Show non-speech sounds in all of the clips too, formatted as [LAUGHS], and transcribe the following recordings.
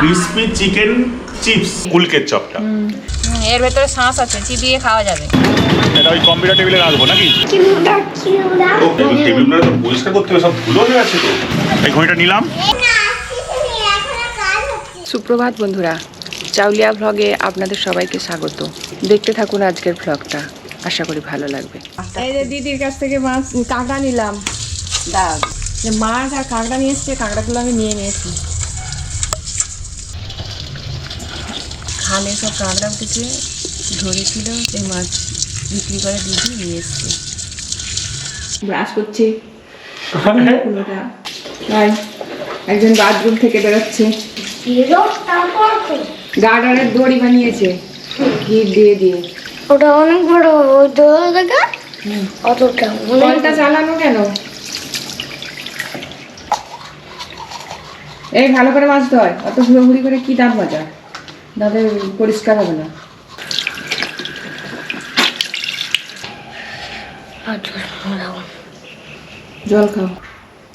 Crispy chicken chips কুলকের চপটা। এর ভেতরে শাঁস আছে চিবিয়ে খাওয়া যাবে। এটা ওই কম্পিউটার টেবিলে রাখব নাকি? টেবিলগুলো তো পরিষ্কার করতে হবে সব ধুলো হয়ে আছে তো। এই ঘড়িটা নিলাম। সুপ্রভাত বন্ধুরা চাউলিয়া ভ্লগে আপনাদের সবাইকে স্বাগত। দেখতে থাকুন আজকের ভ্লগটা আশা করি ভালো লাগবে। এই যে দিদির কাছ থেকে মাছ কাঁকড়া নিলাম। দাগ যে মাছ আর কাঁকড়া নিয়ে এসছে কাঁকড়াগুলো আমি নিয়ে নিয়েছি। খালে সব কাঁকড়া উঠেছে ধরেছিল সেই মাছ বিক্রি করে দিদি নিয়ে এসছে। ব্রাশ করছি। তাই একজন বাথরুম থেকে বেরোচ্ছে। গার্ডারের দড়ি বানিয়েছে ঘি দিয়ে দিয়ে। ওটা অনেক বড় ওই দোলা দেখা অতটা কলটা চালানো কেন? এই ভালো করে মাছতে হয় অত ঘুরি করে কি দাঁত মাজা? দাঁতে পরিষ্কার হবে না। জল খাও।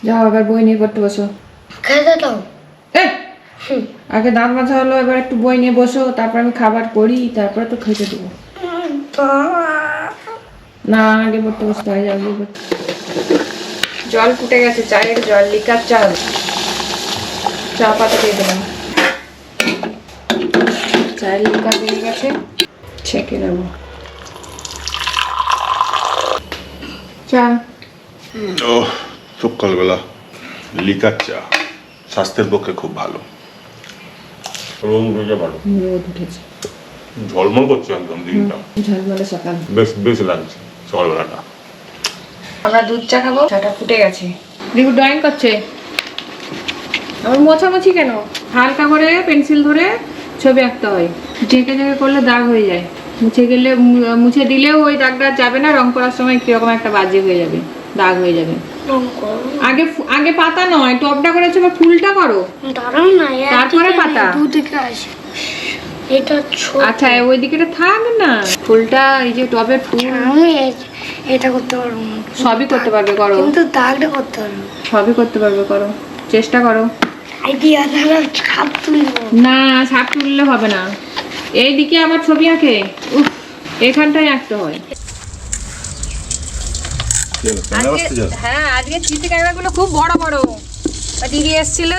যাও এবার বই নিয়ে পড়তে বসো। আগে দাঁত মাজা হলো এবার একটু বই নিয়ে বসো তারপর আমি খাবার করি তারপরে তো খেতে দেবো। না আগে পড়তে বসতে হয় যাও। জল ফুটে গেছে চায়ের জল লিকার চা চা পাতা দিয়ে দিলাম। চায়ের লিকার দিয়ে গেছে। ছেঁকে নেব। চা। ও সকালবেলা লিকার চা। স্বাস্থ্যের পক্ষে খুব ভালো। রোদ উঠেছে ভালো। রোদ উঠেছে। ঝলমল করছে একদম দিনটা। ঝলমলে সকাল। বেশ বেশ লাগছে সকালবেলাটা। আমরা দুধ চা খাব। চাটা ফুটে গেছে। রিকু ড্রয়িং করছে। আবার মোছামুছি কেন? হালকা করে পেন্সিল ধরে ছবি আঁকতে হয়। ঝেঁকে ঝেঁকে করলে দাগ হয়ে যায়। মুছে গেলে মুছে দিলেও ওই দাগটা যাবে না রং করার সময় কীরকম একটা বাজে হয়ে যাবে দাগ হয়ে যাবে। আগে আগে পাতা নয় টপটা করেছ বা ফুলটা করো। তারপরে পাতা। এটা আচ্ছা ওই দিকে থাক না। ফুলটা এই যে টবের ফুল। এটা করতে পারব সবই করতে পারবে করো। কিন্তু দাগটা করতে পারব সবই করতে পারবে করো। চেষ্টা করো। আইডিয়া দ্বারা ছাপ তুলবো। না সাপ তুললে হবে না। এইদিকে আবার ছবি আঁকে। উফ এখানটাই আঁকতে হয়। আজকে হ্যাঁ আজকে চিতি কাঁকড়াগুলো খুব বড় বড়। দিদি এসছিল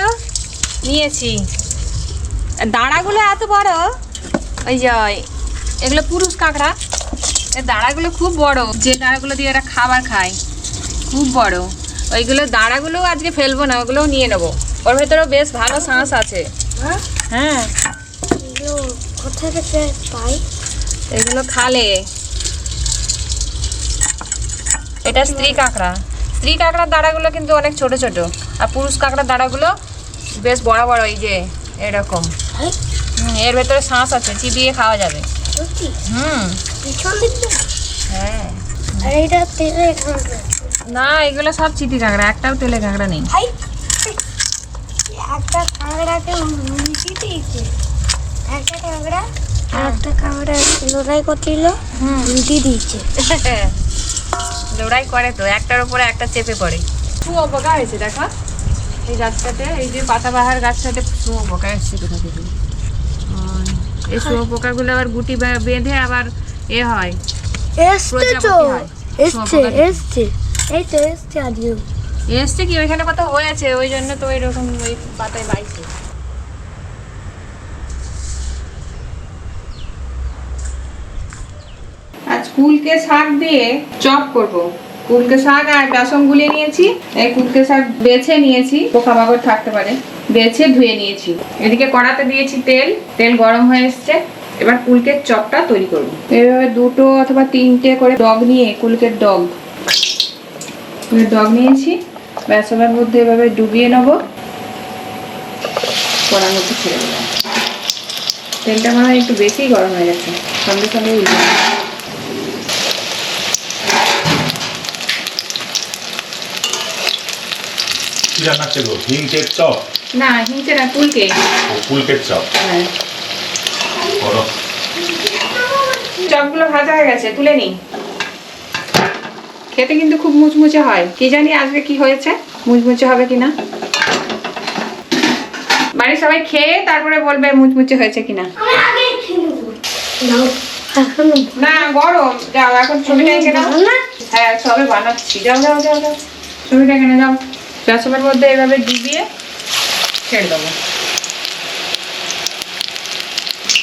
নিয়েছি। দাঁড়াগুলো এত বড় ওই যে এগুলো পুরুষ কাঁকড়া। এর দাঁড়াগুলো খুব বড়। যে দাঁড়াগুলো দিয়ে এরা খাবার খায় খুব বড়। ওইগুলো দাঁড়াগুলো আজকে ফেলব না ওগুলোও নিয়ে নেব। ওর ভেতরেও বেশ ভালো শাঁস আছে। হ্যাঁ? হ্যাঁ। কোথা থেকে পাই? এগুলো খালে। এটা স্ত্রী কাঁকড়া। স্ত্রী কাঁকড়ার দাঁড়াগুলো কিন্তু অনেক ছোট ছোট। আর পুরুষ কাঁকড়ার দাঁড়াগুলো বেশ বড় বড় এই যে এরকম। হ্যাঁ? এর ভেতরে শাঁস আছে চিবিয়ে খাওয়া যাবে। হুম? হ্যাঁ। না এগুলো সব চিতি কাঁকড়া একটাও তেলে কাঁকড়া নেই। একটা কাঁকড়াকে উল্টি দিয়েছে। একটা কাঁকড়া আর একটা কাঁকড়া লড়াই করছিল উল্টি দিয়েছে। [LAUGHS] লড়াই করে তো একটার উপরে একটা চেপে পড়ে। শুয়ো পোকা হয়েছে দেখা। এই গাছটাতে এই যে পাতাবাহার গাছটাতে শুয়ো পোকা এসছে কোথা থেকে? এই শুয়ো পোকাগুলো আবার গুটি বেঁধে আবার এ হয়। এসছে তো। এসছে এসছে। এই তো এসছে আজকে এসছে কি? ওইখানে কত হয়েছে ওই জন্য তো এরকম ওই পাতায় বাইছে। আজ কুলকে শাক দিয়ে চপ করব। কুলকে শাক আর বেসন গুলিয়ে নিয়েছি। এই কুলকে শাক বেছে নিয়েছি। পোকা মাকড় থাকতে পারে। বেছে ধুয়ে নিয়েছি। এদিকে কড়াতে দিয়েছি তেল। তেল গরম হয়ে এসছে। এবার কুলকের চপটা তৈরি করব। এভাবে দুটো অথবা তিনটে করে ডগ নিয়ে কুলকের ডগ। ডগ নিয়েছি। বেসনের মধ্যে এভাবে ডুবিয়ে নেব। কড়ার মধ্যে ছেড়ে দেবো। তেলটা মনে হয় একটু বেশিই গরম হয়ে গেছে। সঙ্গে সঙ্গে রান্না ছিল হিংকের চপ? না চপ। হ্যাঁ। চপগুলো ভাজা হয়ে গেছে তুলে নি খেতে কিন্তু খুব মুচমুচে হয়। কি জানি আজকে কি হয়েছে? মুচমুচে হবে কিনা? বাড়ির সবাই খেয়ে তারপরে বলবে মুচমুচে হয়েছে কিনা। না গরম। যাও এখন ছবিটা এঁকে নাও। হ্যাঁ সবে বানাচ্ছি। যাও যাও যাও যাও। ছবিটা এখানে যাও। রসমের মধ্যে এভাবে ডিবিয়ে ছেড়ে দেবো।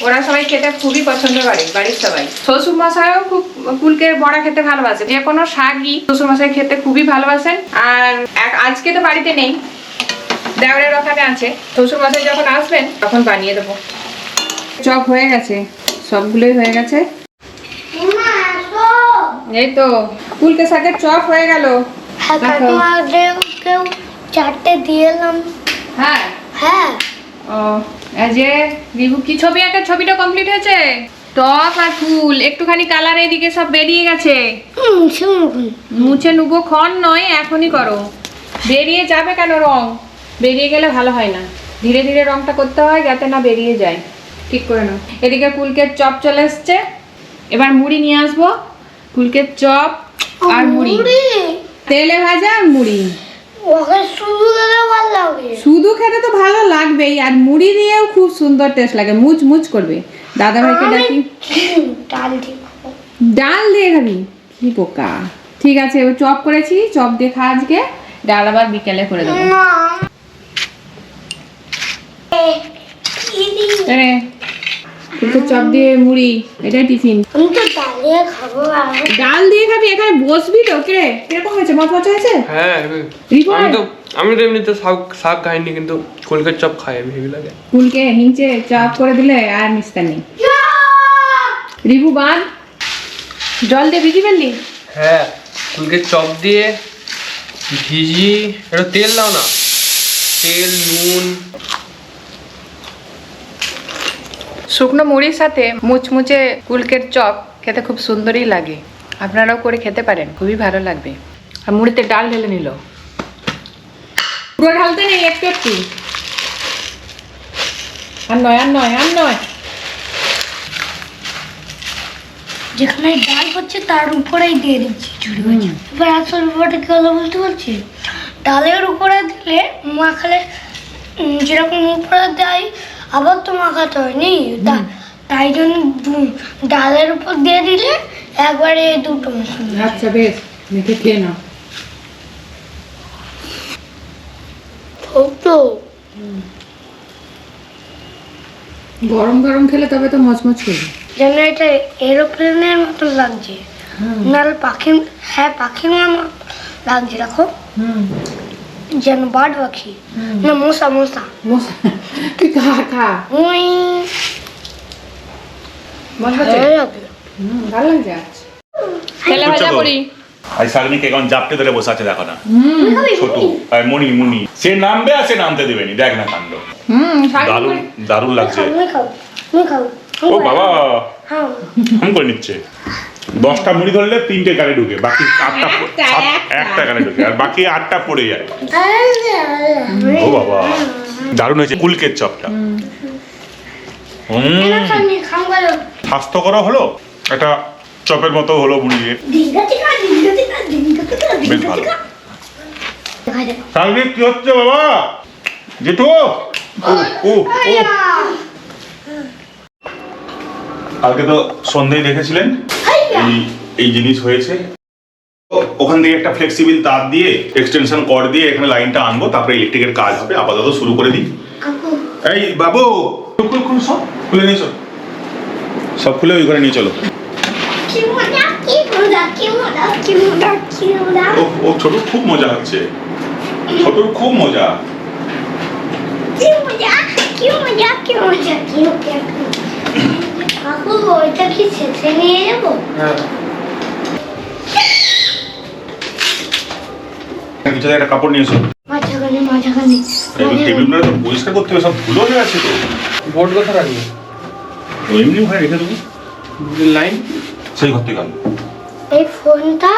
ওরা সবাই খেতে খুবই পছন্দ করে বাড়ির সবাই। শ্বশুর মশাইও খুব কুলকে বড়া খেতে ভালোবাসে যে কোনো শাকই শ্বশুর মশাই খেতে খুবই ভালোবাসেন। আর আজকে তো বাড়িতে নেই দেওয়ারের ওখানে আছে। শ্বশুর মশাই যখন আসবেন তখন বানিয়ে দেবো। চপ হয়ে গেছে সবগুলোই হয়ে গেছে। এই তো কুলকে শাকের চপ হয়ে গেল। হ্যাঁ চারটে দিয়ে এলাম। হ্যাঁ? হ্যাঁ। ও যে রিভু কি ছবি আঁকার ছবিটা কমপ্লিট হয়েছে? টপ আর ফুল একটুখানি কালার এইদিকে সব বেরিয়ে গেছে। মুছে নুবো ক্ষণ নয় এখনই করো। বেরিয়ে যাবে কেন রং? বেরিয়ে গেলে ভালো হয় না। ধীরে ধীরে রংটা করতে হয় যাতে না বেরিয়ে যায়। ঠিক করে নাও। এদিকে কুলকের চপ চলে এসছে। এবার মুড়ি নিয়ে আসব। কুলকের চপ আর মুড়ি? তেলে ভাজা আর মুড়ি। শুধু খেতে তো ভালো লাগবেই আর মুড়ি দিয়েও খুব সুন্দর টেস্ট লাগে। মুচ মুচ করবে। দাদা ভাইকে ডাকি। ডাল দিয়ে। ডাল দিয়ে খাবি? কি বোকা। ঠিক আছে ও চপ করেছি চপ দিয়ে খা আজকে। ডাল আবার বিকেলে করে দেবো। না কিন্তু চপ দিয়ে মুড়ি এটাই টিফিন। আমি তো ডালিয়ে খাব ডাল দিয়ে খাবি? এখানে বসবি তো? কে কীরকম হয়েছে? মচমচ হয়েছে? হ্যাঁ আমি তো আমি তো এমনিতে শাক শাক খাইনি কিন্তু কলকার চপ খাই আমি হেভি লাগে। ফুলকে হিংচে চপ করে দিলে আর মিস্তা নেই। রিভু বাঁধ জল দিয়ে ভিজি ফেললি? হ্যাঁ কুলকের চপ দিয়ে ভিজি এটা তেল দাও না। তেল নুন শুকনো মুড়ির সাথে মুচমুচে কুলকের চপ খেতে খুব সুন্দরই লাগে। আপনারাও করে খেতে পারেন খুবই ভালো লাগবে। আর মুড়িতে ডাল ঢেলে নিল। পুরো ঢালতে নেই একটু একটু আর নয় আর নয় আর নয়। যেখানে ডাল হচ্ছে তার উপরেই দিয়ে দিচ্ছি ঝুড়ি এবার আসল ব্যাপারটা কি হলো বুঝতে পারছি ডালের উপরে দিলে মাখালে যেরকম উপরে দেয় আবার তো মাখাতে হয় নি তাই জন্য ডালের উপর দিয়ে দিলে একবারে দুটো আচ্ছা বেশ। মেখে খেয়ে নাও। তো গরম গরম খেলে তবে তো মচমচ করবে। যেন এটা এরোপ্লেনের মতো লাগছে। নাহলে পাখি হ্যাঁ পাখির মতো লাগছে দেখো। হুম। না ভালো হুম ভালো লাগছে আচ্ছা তেলে করছ ভাজা তো? করি আর শাগনিকে এখন জাপটে ধরে বসে আছে দেখো না। হুম। ছোট। আর মনি মুনি। সে নামবে আর সে নামতে দেবেনি। দেখ না কাণ্ড। দারুণ দারুণ লাগছে। ও বাবা। হ্যাঁ। হাম করে নিচ্ছে। দশটা মুড়ি ধরলে তিনটে কানে ঢুকে বাকি আটটা একটা, সাত- একটা। একটা কানে ঢুকে আর বাকি আটটা পড়ে যায়। ও বাবা দারুণ হয়েছে কুলকের চপটা। স্বাস্থ্যকর হলো একটা চপের মতো হলো মুড়ি দিয়ে। বেশ ভালো। শাগনি কি হচ্ছে বাবা? জেঠু ও ও ও কালকে তো সন্ধ্যায় দেখেছিলেন? এই এই জিনিস হয়েছে। ওখান থেকে একটা ফ্লেক্সিবল তার দিয়ে এক্সটেনশন কর দিয়ে এখানে লাইনটা আনব তারপরে ইলেকট্রিকের কাজ হবে আপাতত শুরু করে দিই। এই বাবু! খুল খুল সব খুলে নিয়ে চলো। সব খুলে ওই ঘরে নিয়ে চলো। কি মজা কি মজা কি মজা কি মজা কি মজা ও ও ছোট খুব মজা হচ্ছে। ছোটর খুব মজা। কি মজা কি মজা কি মজা কি মজা কাকু ওইটা কি শেষে নিয়ে যাব? হ্যাঁ। কিছু একটা কাপড় নিয়ে এসো মাঝখানে। মাঝখানে টেবিলগুলো তো পরিষ্কার করতে হবে সব ধুলো হয়ে আছে তো। বোর্ড কথা রাখবি? ও এমনি ঘরে রেখে দেবো। লাইন? সেই ঘর থেকে এই ফোনটা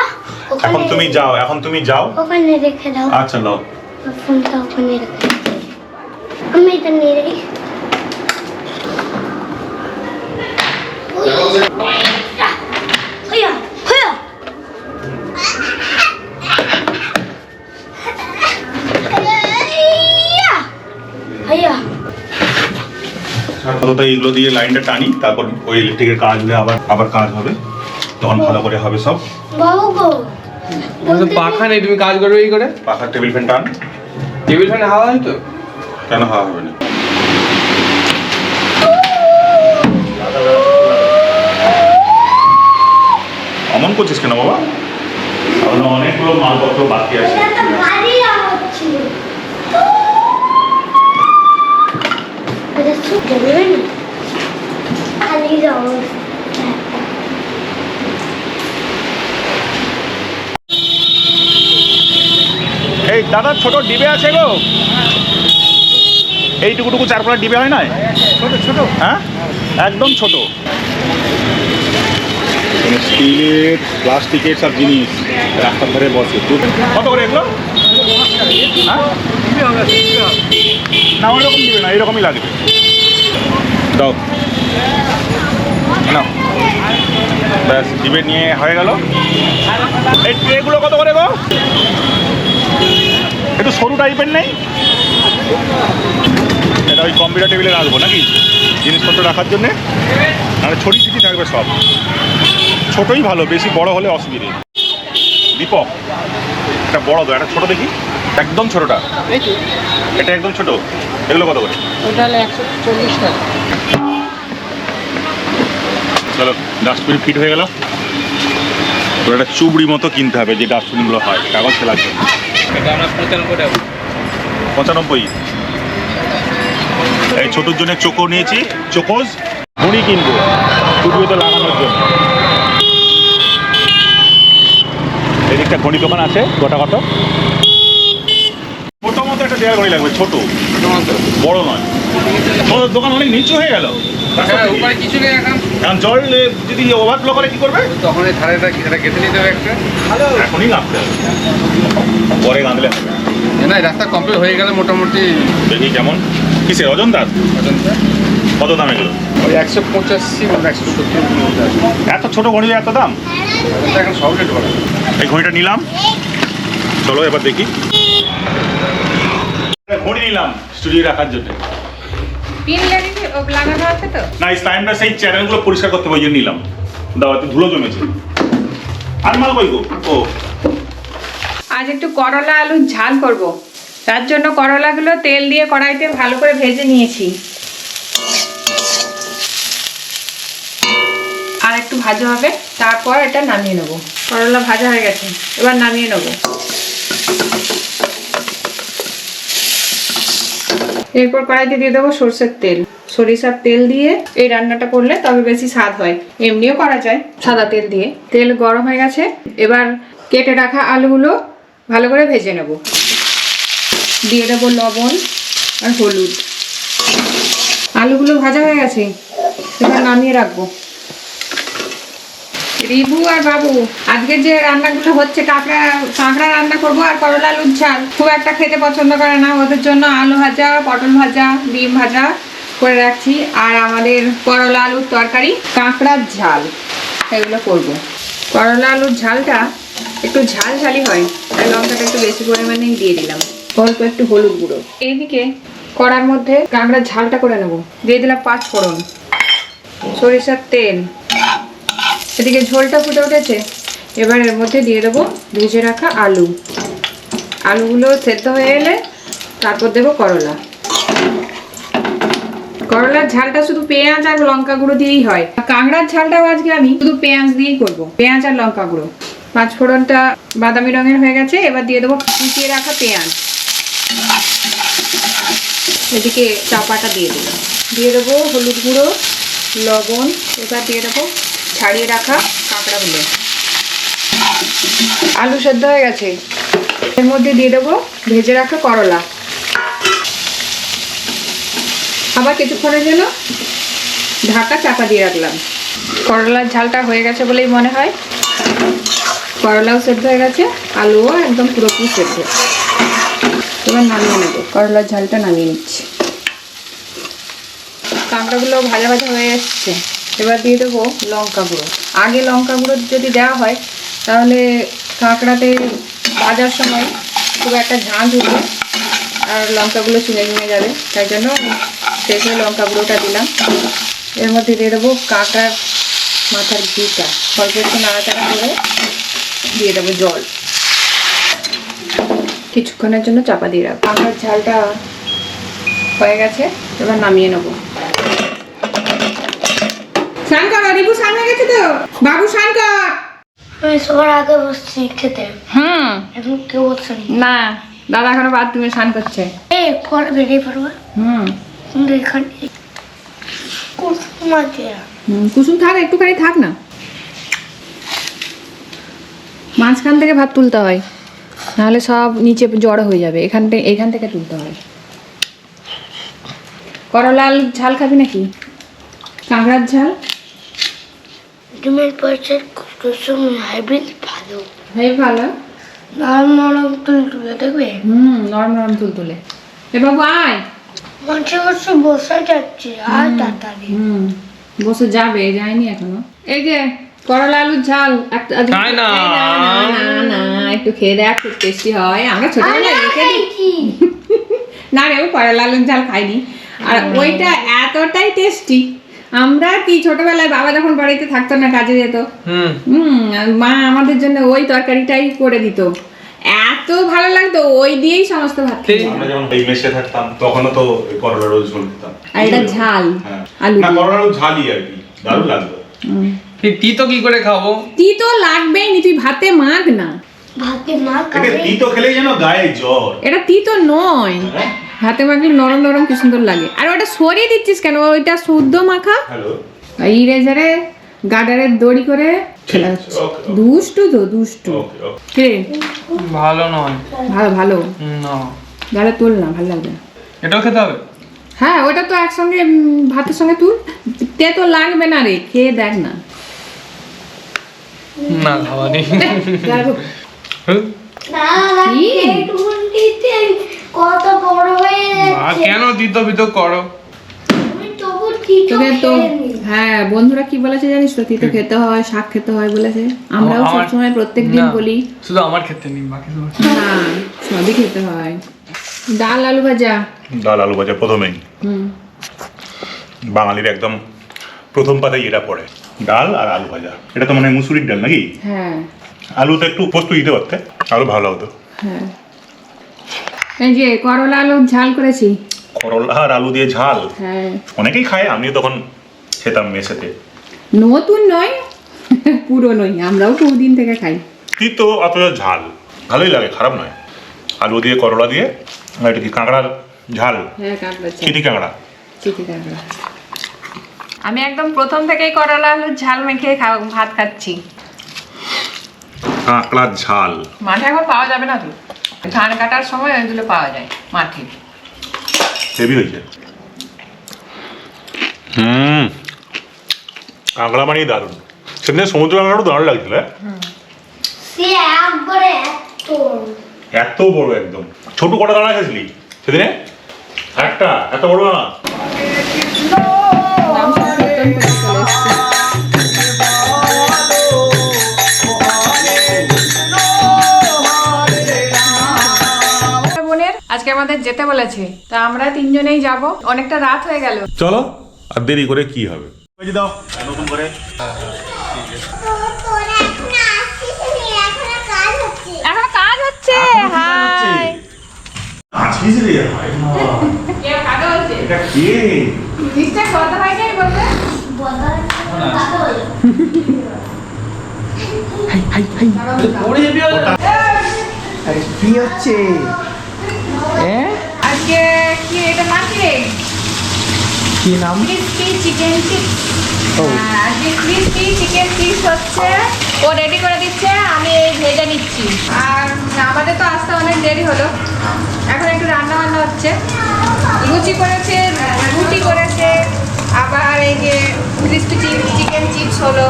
এখন তুমি যাও এখন তুমি যাও। ওখানে রেখে দাও। আচ্ছা নাও। ফোনটা ওখানে রেখে আমি এটা নিয়ে রাখি অন্তত এইগুলো দিয়ে লাইনটা টানি তারপর ওই ইলেকট্রিকের কাজ হলে আবার আবার কাজ হবে। তখন ভালো করে হবে সব। তো পাখা নেই তুমি কাজ করবে এই করে? পাখার টেবিল ফ্যান টান। টেবিল ফ্যানে হাওয়া হয় তো কেন হাওয়া হবে না? অমন করছিস কেন বাবা? অনেকগুলো মালপত্র বাকি আছে। যাও এই দাদা ছোট ডিবে আছে গো। এইটুকুটুকু চার পালার ডিবে হয় না ছোট ছোট। হ্যাঁ? একদম ছোট। স্টিলের, প্লাস্টিকের সব জিনিস রাস্তার ধারে বসে। কত করে এগুলো? হ্যাঁ? না ওইরকম দিবে না, এরকমই লাগবে। দাও। না ব্যাস ডিবে নিয়ে হয়ে গেল। এই ট্রেগুলো কত করে গো? একটু সরু টাইপের নেই? এটা ওই কম্পিউটার টেবিলে রাখব নাকি? জিনিসপত্র রাখার জন্যে? আর ছড়ি ছিটি থাকবে সব। ছোটই ভালো বেশি বড় হলে অসুবিধে দীপক এটা বড় তো একটা ছোট দেখি। একদম ছোটটা। এটা একদম ছোট। এগুলো কত করে? চলো ডাস্টবিন ফিট হয়ে গেল। তোর একটা চুবড়ি মতো কিনতে হবে যে ডাস্টবিনগুলো হয়। কাগজ লাগবে এটা আমরা পঁচানব্বই এই ছোটোর জন্য চোখো নিয়েছি। চোখোজ ঘুড়ি কিনবো। স্টুডিওতে লাগানোর জন্য। এদিকটা ঘড়ি দোকান আছে গোটা কত? ছোট মতো একটা ঘড়ি লাগবে ছোট। বড় নয়। তোমাদের দোকান অনেক নিচু হয়ে গেল? হ্যাঁ উপায় কিছু নেই এখন। কারণ জল এ, যদি ওভারফ্লো করে কি করবে? তখন এই ধারেটা কেটে নিতে হবে একটা। এখনই নামতে হবে। পরে হবে। না এই রাস্তা কমপ্লিট হয়ে গেলে মোটামুটি দেখি কেমন। কিসের? অজন্তা কত দাম এগুলো? ওই একশো পঁচাশি একশো সত্তর এত ছোট ঘড়ি এত দাম? এখন সব রেট বাড়া এই ঘড়িটা নিলাম। চলো এবার দেখি। ঘড়ি নিলাম স্টুডিও রাখার জন্য। না এই টাইমটা সেই চ্যানেলগুলো পরিষ্কার করতে হবে নিলাম। দাও এত ধুলো জমেছে। আর মাল কই গো? ও। আজ একটু করলা আলুর ঝাল করব। তার জন্য করলাগুলো তেল দিয়ে কড়াইতে ভালো করে ভেজে নিয়েছি আর একটু ভাজা হবে, তারপর এটা নামিয়ে নেব। করলা ভাজা হয়ে গেছে, এবার নামিয়ে নেব। এরপর কড়াইতে দিয়ে দেবো সর্ষের তেল। সরিষার তেল দিয়ে এই রান্নাটা করলে তবে বেশি স্বাদ হয়, এমনিও করা যায় সাদা তেল দিয়ে। তেল গরম হয়ে গেছে, এবার কেটে রাখা আলুগুলো ভালো করে ভেজে নেব। দিয়ে দেবো লবণ আর হলুদ। আলুগুলো ভাজা হয়ে গেছে, এবার নামিয়ে রাখব। রিভু আর বাবু আজকে যে রান্নাগুলো হচ্ছে, কাঁকড়া কাঁকড়া রান্না করব আর করলা আলুর ঝাল। খুব একটা খেতে পছন্দ করে না, ওদের জন্য আলু ভাজা, পটল ভাজা, ডিম ভাজা করে রাখছি। আর আমাদের করলা আলুর তরকারি, কাঁকড়ার ঝাল এগুলো করব। করলা আলুর ঝালটা একটু ঝাল ঝালি হয়, তাই লঙ্কাটা একটু বেশি পরিমাণেই দিয়ে দিলাম। অল্প একটু হলুদ গুঁড়ো। এইদিকে কড়ার মধ্যে কাঁকড়ার ঝালটা করে নেব। দিয়ে দিলাম পাঁচ ফোড়ন, সরিষার তেল এদিকে ঝোলটা ফুটে উঠেছে। এবার এর মধ্যে দিয়ে দেবো ভেজে রাখা আলু। আলুগুলো সেদ্ধ হয়ে এলে তারপর দেবো করলা। করলার ঝালটা শুধু পেঁয়াজ আর লঙ্কা গুঁড়ো দিয়েই হয়। কাঁকড়ার ঝালটাও আজকে আমি শুধু পেঁয়াজ দিয়েই করব। পেঁয়াজ আর লঙ্কা গুঁড়ো। পাঁচ ফোড়নটা বাদামি রঙের হয়ে গেছে, এবার দিয়ে দেবো কুচিয়ে রাখা পেঁয়াজ। এদিকে চাপাটা দিয়ে দিলাম। দিয়ে দেবো হলুদ গুঁড়ো, লবণ, এবার দিয়ে দেবো ছাড়িয়ে রাখা কাঁকড়াগুলো আলু সেদ্ধ হয়ে গেছে। এর মধ্যে দিয়ে দেবো ভেজে রাখা করলা। আবার কিছুক্ষণের জন্য ঢাকা চাপা দিয়ে রাখলাম। করলার ঝালটা হয়ে গেছে বলেই মনে হয়। করলাও সেদ্ধ হয়ে গেছে, আলুও একদম পুরোপুরি সেদ্ধ। এবার নামিয়ে নেব, করলার ঝালটা নামিয়ে নিচ্ছি। কাঁকড়াগুলো ভাজা ভাজা হয়ে এসছে। এবার দিয়ে দেবো লঙ্কা গুঁড়ো। আগে লঙ্কা গুঁড়ো যদি দেওয়া হয়, তাহলে কাঁকড়াতে ভাজার সময় খুব একটা ঝাঁঝ উঠবে আর লঙ্কাগুলো চুনে নিয়ে যাবে। তাই জন্য শেষে লঙ্কা গুঁড়োটা দিলাম। এর মধ্যে দিয়ে দেবো কাঁকড়ার মাথার ঘিটা। অল্প একটু নাড়াচাড়া করে দিয়ে দেবো জল। কিছুক্ষণের জন্য চাপা দিয়ে রাখব। কাঁকড়ার ঝালটা হয়ে গেছে, এবার নামিয়ে নেব। তো? বাবু আমি সবার আগে বসছি খেতে। হুম। এখন কেউ বসছে না। না দাদা এখনও বাথরুমে স্নান করছে। এই পরে বেরিয়ে পড়ব। হুম। এখানে। কুসুম আছে। কুসুম থাক একটুখানি থাক না। মাঝখান থেকে ভাত তুলতে হয়। নাহলে সব নিচে জড়ো হয়ে যাবে। এখান থেকে এখান থেকে তুলতে হয়। করলাল ঝাল খাবি নাকি? কাঁকড়ার ঝাল? ডিমের পয়সা কুসুম হাইব্রিড ভালো। ভাই ভালো। নরম নরম তুল তুলে দেখবে? হুম নরম নরম তুল তুলে এ বাবু আয়। মাঝে বসে বসে যাচ্ছে আর তাড়াতাড়ি। হুম বসে যাবে যায়নি এখনও। এই যে করলা আলুর ঝাল একটা না? না, না, না, না, একটু খেয়ে দেখ খুব টেস্টি হয়। আমরা ছোটবেলায় রেখে দিই [LAUGHS] না রে ও করলা আলুর ঝাল খাইনি আর ওইটা এতটাই টেস্টি আমরা কি ছোটবেলায় বাবা যখন বাড়িতে থাকতো না কাজে যেত? হুম। মা আমাদের জন্য ওই তরকারিটাই করে দিত। এত ভালো লাগতো ওই দিয়েই সমস্ত ভাত। আমরা যখন এই মেসে থাকতাম তখনও তো করলা রোজ ঝোল খেতাম আর এটা ঝাল হ্যাঁ। আলু না করলা রোজ ঝালই আর কি দারুণ লাগতো। তিতো কি করে খাব? তি তো লাগবেই নি তুই ভাতে মাখ না। ভাতে মা এটা তিতো খেলেই যেন গায়ে জ্বর। এটা তিতো নয়। হ্যাঁ? ভাতে মাখলে নরম নরম কি সুন্দর লাগে। আর ওটা সরিয়ে দিচ্ছিস কেন? ওইটা শুদ্ধ মাখা। হ্যালো এই রেজারে গার্ডারের দড়ি করে okay. দুষ্টু তো দুষ্টু। কে? ভালো নয়। ভালো ভালো? না। গালে তুল না ভালো লাগবে না। এটাও খেতে হবে? হ্যাঁ ওটা তো একসঙ্গে ভাতের সঙ্গে তুল। তে তো লাগবে না রে খেয়ে দেখ না। না খাওয়া নেই। [LAUGHS] কত বড় হয়ে মা কেন তিতো বিতো করো? তোকে তো হ্যাঁ বন্ধুরা কি বলেছে জানিস তো? তিতো খেতে হয় শাক খেতে হয় বলেছে। আমরাও সবসময় প্রত্যেক দিন বলি। শুধু আমার ক্ষেত্রে নেই বাকি সবার না সবই খেতে হয়। ডাল আলু ভাজা? ডাল আলু ভাজা প্রথমেই। বাঙালির একদম প্রথম পাতায় এটা পড়ে ডাল আর আলু ভাজা। এটা তো মানে মুসুরির ডাল নাকি? হ্যাঁ। আলু তো একটু পোস্ত দিতে পারতে আরও ভালো হতো। হ্যাঁ। এই যে করলা আলুর ঝাল করেছি। করলা আর আলু দিয়ে ঝাল? হ্যাঁ। অনেকেই খায় আমিও তখন খেতাম মেসেতে। নতুন নয় পুরনোই আমরাও বহুদিন থেকে খাই। তিতো অথচ ঝাল। ভালোই লাগে খারাপ নয়। আলু দিয়ে করলা দিয়ে আর এটা কি কাঁকড়ার ঝাল? হ্যাঁ কাঁকড়া চিটি কাঁকড়া। চিঠি কাঁকড়া। আমি একদম প্রথম থেকেই করলা আলুর ঝাল মেখে ভাত খাচ্ছি। কাঁকড়ার ঝাল। মাঠে এখন পাওয়া যাবে না তো? ধান কাটার সময় ওইগুলো পাওয়া যায় মাঠে। হেভি হয়েছে। হুম। কাঁকড়া মানেই দারুণ। সেদিন সমুদ্র কাঁকড়াও দারুণ লাগছিল হ্যাঁ? এত এত বড় একদম। ছোট কটা দাঁড়া খেয়েছিলি সেদিনে? একটা এত বড় না আমাদের যেতে বলেছে। তা আমরা তিনজনেই যাব। অনেকটা রাত হয়ে গেল। চলো আর দেরি করে কি হবে? দাও। নতুন করে? এখন কাজ হচ্ছে। হাই। আছিস রে ভাই কে হচ্ছে। এটা কে? নিশ্চয় কথা হয় নাই বলতে কি হচ্ছে? আজকে কি এটা মাকে কি নাম? ক্রিস্পি চিকেন চিপস আজকে ক্রিস্পি চিকেন চিপস হচ্ছে। ও রেডি করে দিচ্ছে আমি এই ভেজে নিচ্ছি। আর আমাদের তো আসতে অনেক দেরি হলো। এখন একটু রান্না বান্না হচ্ছে। লুচি করেছে রুটি করেছে আবার এই যে ক্রিস্পি চিকেন চিপস হলো।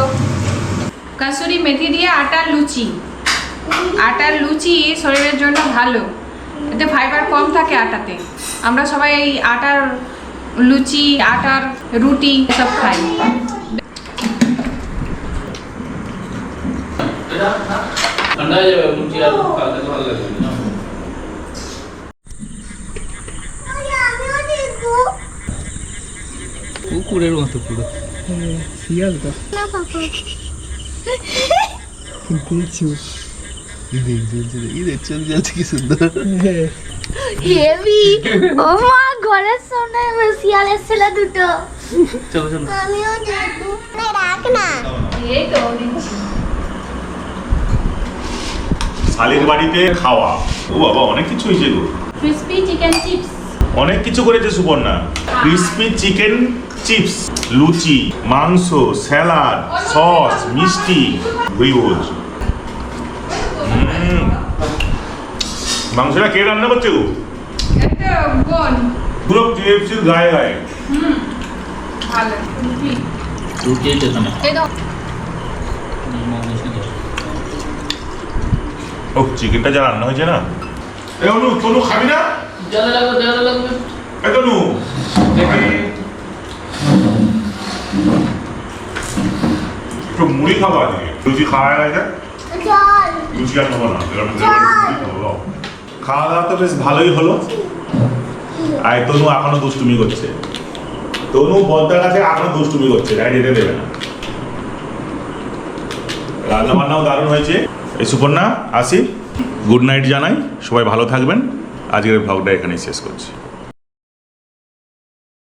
কাসুরি মেথি দিয়ে আটার লুচি। আটার লুচি শরীরের জন্য ভালো। এতে ফাইবার কম থাকে আটাতে। আমরা সবাই এই আটার লুচি আটার রুটি এসব খাই। না কুকুরের মতো পুরো। শিয়াল তো [LAUGHS] দেখছ ঈদের চোখ জ্বলছে কি সুন্দর হেভি ও মা ঘরের সামনে শিয়াল এসেছিল দুটো চলো চলো আমিও দেখব রাখ না এই তো দিচ্ছি শালির বাড়িতে খাওয়া ও বাবা অনেক কিছু হয়েছে গো ক্রিসপি চিকেন চিপস অনেক কিছু করেছে সুপর্ণা ক্রিসপি চিকেন চিপস লুচি মাংস স্যালাড সস মিষ্টি ভুইভোজ মাংসটা কে রান্না করছে গো? একটা বোন। পুরো কেএফসির গায়ে গায়ে। ভালো রুটি। এই যেতাম এই তো ও চিকেনটা যা রান্না হয়েছে না? এ অনু তনু খাবি না? জ্বালা লাগবে জ্বালা লাগবে। এ তনু। একটু মুড়ি খাব আজকে। লুচি খাওয়া গেছে? জল লুচি আর নেব না। খাওয়া দাওয়া তো বেশ ভালোই হলো। আর তনু এখনও দুষ্টুমি করছে। তনু বদ্দার কাছে এখনও দুষ্টুমি করছে, তাই যেতে দেবে না। রান্না বান্নাও দারুণ হয়েছে। এই সুপর্ণা আসি গুড নাইট জানাই। সবাই ভালো থাকবেন। আজকের ভ্লগটা এখানেই শেষ করছি।